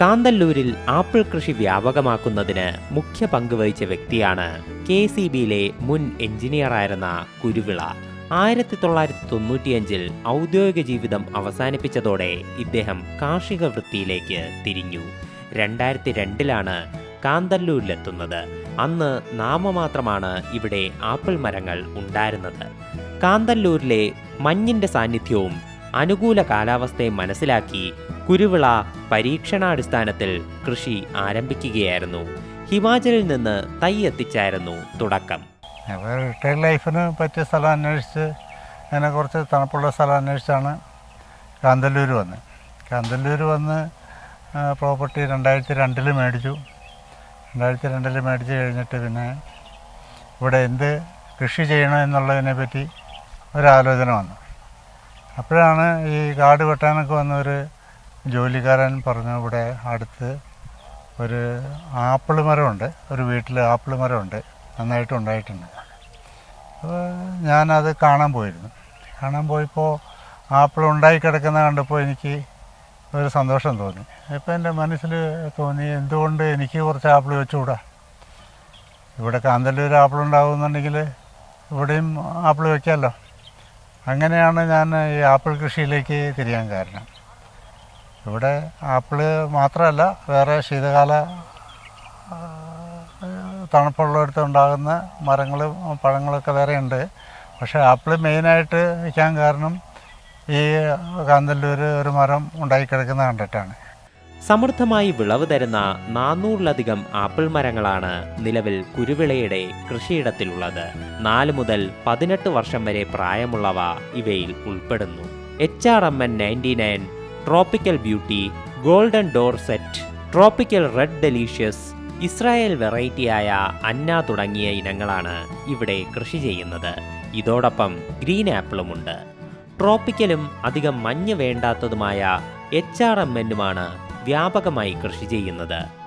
കാന്തല്ലൂരിൽ apple കൃഷി വ്യാപകമാക്കുന്നതിന് മുഖ്യ പങ്ക് വഹിച്ച വ്യക്തിയാണ് കെ സി ബിയിലെ മുൻ എഞ്ചിനീയറായിരുന്ന കുരുവിള. ആയിരത്തി തൊള്ളായിരത്തി തൊണ്ണൂറ്റിയഞ്ചിൽ ഔദ്യോഗിക ജീവിതം അവസാനിപ്പിച്ചതോടെ ഇദ്ദേഹം കാർഷിക വൃത്തിയിലേക്ക് തിരിഞ്ഞു. രണ്ടായിരത്തി രണ്ടിലാണ് കാന്തല്ലൂരിലെത്തുന്നത്. അന്ന് നാമമാത്രമാണ് ഇവിടെ ആപ്പിൾ മരങ്ങൾ ഉണ്ടായിരുന്നത്. കാന്തല്ലൂരിലെ മഞ്ഞിന്റെ സാന്നിധ്യവും അനുകൂല കാലാവസ്ഥയെ മനസ്സിലാക്കി കുരുവിള പരീക്ഷണാടിസ്ഥാനത്തിൽ കൃഷി ആരംഭിക്കുകയായിരുന്നു. ഹിമാചലിൽ നിന്ന് തൈ എത്തിച്ചായിരുന്നു തുടക്കം. ലൈഫിന് പറ്റിയ സ്ഥലം അന്വേഷിച്ച് അങ്ങനെ കുറച്ച് തണുപ്പുള്ള സ്ഥലം അന്വേഷിച്ചാണ് കാന്തല്ലൂർ വന്ന്. കാന്തല്ലൂർ വന്ന് പ്രോപ്പർട്ടി രണ്ടായിരത്തി രണ്ടിൽ മേടിച്ചു. രണ്ടായിരത്തി രണ്ടിൽ മേടിച്ച് കഴിഞ്ഞിട്ട് പിന്നെ ഇവിടെ എന്ത് കൃഷി ചെയ്യണം എന്നുള്ളതിനെ പറ്റി ഒരാലോചന വന്നു. അപ്പോഴാണ് ഈ കാട് വെട്ടാനൊക്കെ വന്നൊരു ജോലിക്കാരൻ പറഞ്ഞു ഇവിടെ അടുത്ത് ഒരു ആപ്പിൾ മരമുണ്ട് ഒരു വീട്ടിൽ ആപ്പിൾ മരമുണ്ട് നന്നായിട്ട് ഉണ്ടായിട്ടുണ്ട്. അപ്പോൾ ഞാനത് കാണാൻ പോയിരുന്നു. കാണാൻ പോയപ്പോൾ ആപ്പിൾ ഉണ്ടായി കിടക്കുന്ന കണ്ടപ്പോൾ എനിക്ക് ഒരു സന്തോഷം തോന്നി. ഇപ്പോൾ എന്റെ മനസ്സിൽ തോന്നി എന്തുകൊണ്ട് എനിക്ക് കുറച്ച് ആപ്പിൾ വെച്ചുകൂടാ? ഇവിടെ കാന്തല്ലൂർ ആപ്പിൾ ഉണ്ടാകുന്നുണ്ടെങ്കിൽ ഇവിടെയും ആപ്പിൾ വെക്കാമല്ലോ അങ്ങനെയാണ് ഞാൻ ഈ ആപ്പിൾ കൃഷിയിലേക്ക് തിരിയാൻ കാരണം. ഇവിടെ ആപ്പിൾ മാത്രമല്ല വേറെ ശീതകാല തണുപ്പുള്ളിടത്ത് ഉണ്ടാകുന്ന മരങ്ങളും പഴങ്ങളൊക്കെ വേറെ ഉണ്ട്. പക്ഷേ ആപ്പിൾ മെയിനായിട്ട് വയ്ക്കാൻ കാരണം ഈ കാന്തല്ലൂർ ഒരു മരം ഉണ്ടായി ഉണ്ടായിക്കിടക്കുന്ന കണ്ടിട്ടാണ്. സമൃദ്ധമായി വിളവ് തരുന്ന നാനൂറിലധികം ആപ്പിൾ മരങ്ങളാണ് നിലവിൽ കുരുവിളയുടെ കൃഷിയിടത്തിലുള്ളത്. നാല് മുതൽ പതിനെട്ട് വർഷം വരെ പ്രായമുള്ളവ ഇവയിൽ ഉൾപ്പെടുന്നു. H R M N ninety nine tropical beauty golden Dorsett tropical red delicious Israel വെറൈറ്റിയായ Anna തുടങ്ങിയ ഇനങ്ങളാണ് ഇവിടെ കൃഷി ചെയ്യുന്നത്. ഇതോടൊപ്പം ഗ്രീൻ ആപ്പിളുമുണ്ട്. ട്രോപ്പിക്കലും അധികം മഞ്ഞ് വേണ്ടാത്തതുമായ എച്ച് ആർ എം എന്നുമാണ് വ്യാപകമായി കൃഷി ചെയ്യുന്നത്.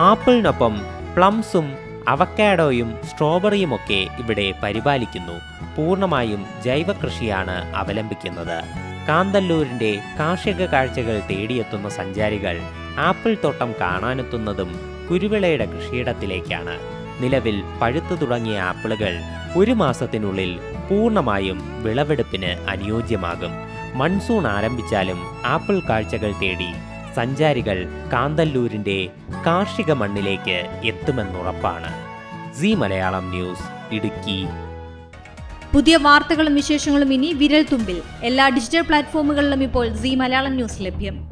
ആപ്പിളിനൊപ്പം പ്ലംസും അവക്കാഡോയും സ്ട്രോബെറിയുമൊക്കെ ഇവിടെ പരിപാലിക്കുന്നു. പൂർണമായും ജൈവ കൃഷിയാണ് അവലംബിക്കുന്നത്. കാന്തല്ലൂരിന്റെ കാർഷിക കാഴ്ചകൾ തേടിയെത്തുന്ന സഞ്ചാരികൾ ആപ്പിൾ തോട്ടം കാണാനെത്തുന്നതും കുരുവിളയുടെ കൃഷിയിടത്തിലേക്കാണ്. നിലവിൽ പഴുത്തു തുടങ്ങിയ ആപ്പിളുകൾ ഒരു മാസത്തിനുള്ളിൽ പൂർണമായും വിളവെടുപ്പിന് അനുയോജ്യമാകും. മൺസൂൺ ആരംഭിച്ചാലും ആപ്പിൾ കാഴ്ചകൾ തേടി സഞ്ചാരികൾ കാന്തല്ലൂരിന്റെ കാർഷിക മണ്ണിലേക്ക് എത്തുമെന്നുറപ്പാണ്. C Malayalam news Idukki. പുതിയ വാർത്തകളും വിശേഷങ്ങളും ഇനി വിരൽ തുമ്പിൽ എല്ലാ ഡിജിറ്റൽ പ്ലാറ്റ്ഫോമുകളിലും ഇപ്പോൾ സി മലയാളം ന്യൂസ് ലഭ്യം.